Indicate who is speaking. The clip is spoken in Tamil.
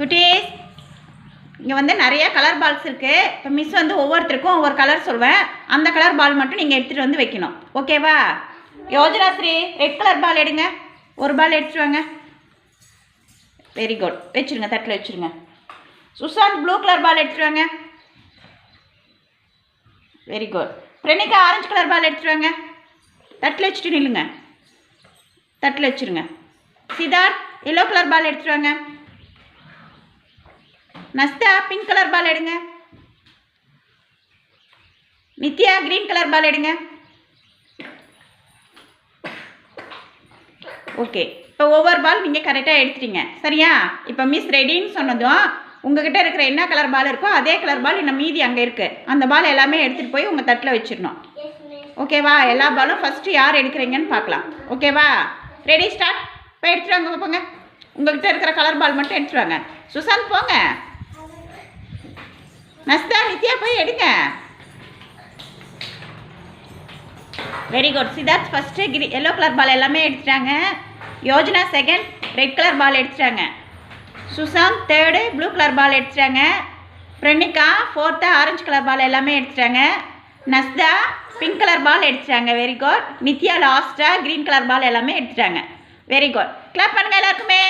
Speaker 1: குட்டீஸ் இங்கே வந்து நிறைய கலர் பால்ஸ் இருக்குது இப்போ மிஸ் வந்து ஒவ்வொருத்தருக்கும் ஒவ்வொரு கலர் சொல்வேன். அந்த கலர் பால் மட்டும் நீங்கள் எடுத்துகிட்டு வந்து வைக்கணும். ஓகேவா Yojana Sri red colour ball எடுங்க. ஒரு பால் எடுத்துட்டு வாங்க. வெரி குட் வச்சுருங்க தட்டில் வச்சுருங்க. சுஷாந்த் ப்ளூ கலர் பால் எடுத்துட்டு வாங்க. Very good Pranika orange colour ball எடுத்துட்டு வாங்க. தட்டில் வச்சுட்டு நில்லுங்க. தட்டில் வச்சுருங்க. சிதார்த் எல்லோ கலர் பால் எடுத்துட்டு வாங்க. நஸ்தா பிங்க் கலர் பால் எடுங்க. நித்யா கிரீன் கலர் பால் எடுங்க. ஓகே இப்போ ஒவ்வொரு பால் நீங்கள் கரெக்டாக எடுத்துட்டீங்க. சரியா? இப்போ மிஸ் ரெடின்னு சொன்னதும் உங்ககிட்ட இருக்கிற என்ன கலர் பால் இருக்கோ அதே கலர் பால் இன்னும் மீதி அங்கே இருக்குது அந்த பால் எல்லாமே எடுத்துகிட்டு போய் உங்கள் தட்டில் வச்சிடணும். ஓகேவா எல்லா பாலும் ஃபஸ்ட்டு யார் எடுக்கிறீங்கன்னு பார்க்கலாம். ஓகேவா ரெடி ஸ்டார்ட் இப்போ எடுத்துகிட்டு வாங்க போங்க. உங்கள்கிட்ட இருக்கிற கலர் பால் மட்டும் எடுத்துகிட்டு வாங்க. சுசாந்த் போங்க. நஸ்தா நித்யா போய் எடுங்க. Very good Siddharth first Giri yellow colour ball எல்லாமே எடுத்துட்டாங்க. Yojana second red colour ball எடுத்துட்டாங்க. Sushant third blue colour ball எடுத்துட்டாங்க. Pranika fourth orange colour ball எல்லாமே எடுத்துட்டாங்க. நஸ்தா பிங்க் கலர் பால் எடுத்துட்டாங்க. வெரி குட் நித்யா லாஸ்ட்டாக க்ரீன் கலர் பால் எல்லாமே எடுத்துட்டாங்க. வெரி குட் கிளப் பண்ணுங்க எல்லாருக்குமே.